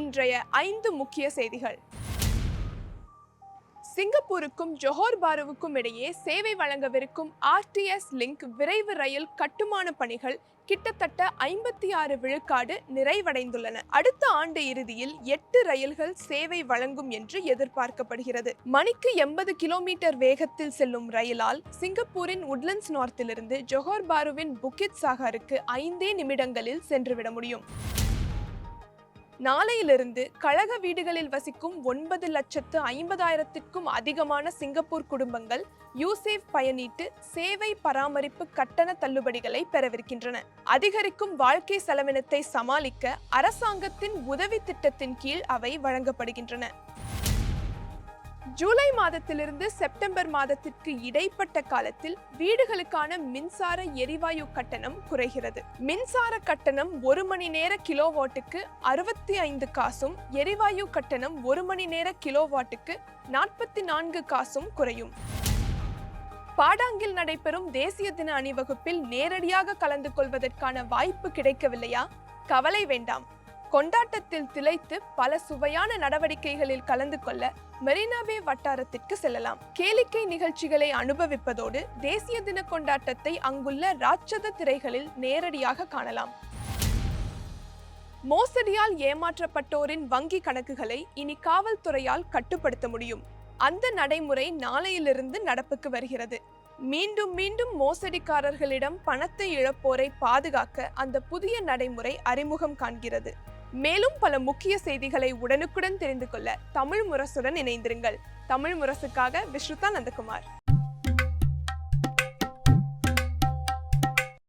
இன்றைய ஐந்து முக்கிய செய்திகள். சிங்கப்பூருக்கும் ஜொஹோர் பாருவுக்கும் இடையே சேவை வழங்கவிருக்கும் ஆர்டிஎஸ் லிங்க் விரைவு ரயில் கட்டுமான பணிகள் கிட்டத்தட்ட ஐம்பத்தி ஆறு விழுக்காடு நிறைவடைந்துள்ளன. அடுத்த ஆண்டு இறுதியில் எட்டு ரயில்கள் சேவை வழங்கும் என்று எதிர்பார்க்கப்படுகிறது. மணிக்கு எண்பது கிலோமீட்டர் வேகத்தில் செல்லும் ரயிலால் சிங்கப்பூரின் உட்லண்ட்ஸ் நார்த்திலிருந்து ஜொஹோர் பாருவின் புக்கித் சாகருக்கு ஐந்தே நிமிடங்களில் சென்றுவிட முடியும். நாளையிலிருந்து கழக வீடுகளில் வசிக்கும் ஒன்பது லட்சத்து ஐம்பதாயிரத்திற்கும் அதிகமான சிங்கப்பூர் குடும்பங்கள் யூசேஃப் பயனீட்டு சேவை பராமரிப்பு கட்டண தள்ளுபடிகளை பெறவிருக்கின்றன. அதிகரிக்கும் வாழ்க்கை செலவினத்தை சமாளிக்க அரசாங்கத்தின் உதவி திட்டத்தின் கீழ் அவை வழங்கப்படுகின்றன. ஜூலை மாதத்திலிருந்து செப்டம்பர் மாதத்திற்கு இடைப்பட்ட காலத்தில் வீடுகளுக்கான மின்சார எரிவாயு கட்டணம் குறைகிறது. மின்சார கட்டணம் ஒரு மணி நேர கிலோவாட்டுக்கு அறுபத்தி ஐந்து காசும் எரிவாயு கட்டணம் ஒரு மணி நேர கிலோவாட்டுக்கு நாற்பத்தி நான்கு காசும் குறையும். பாடாங்கில் நடைபெறும் தேசிய தின அணிவகுப்பில் நேரடியாக கலந்து கொள்வதற்கான வாய்ப்பு கிடைக்கவில்லையா? கவலை வேண்டாம். கொண்டாட்டத்தில் திளைத்து பல சுவையான நடவடிக்கைகளில் கலந்து கொள்ள மெரினாபே வட்டாரத்திற்கு செல்லலாம். கேளிக்கை நிகழ்ச்சிகளை அனுபவிப்பதோடு தேசிய தின கொண்டாட்டத்தை அங்குள்ள ராட்சத திரைகளில் நேரடியாக காணலாம். மோசடியால் ஏமாற்றப்பட்டோரின் வங்கி கணக்குகளை இனி காவல்துறையால் கட்டுப்படுத்த முடியும். அந்த நடைமுறை நாளையிலிருந்து நடப்புக்கு வருகிறது. மீண்டும் மீண்டும் மோசடிக்காரர்களிடம் பணத்தை இழப்போரை பாதுகாக்க அந்த புதிய நடைமுறை அறிமுகம் காண்கிறது. மேலும் பல முக்கிய செய்திகளை உடனுக்குடன் தெரிந்து கொள்ள தமிழ் முரசுடன் இணைந்திருங்கள். தமிழ் முரசுக்காக விஸ்ருதா நந்தகுமார்.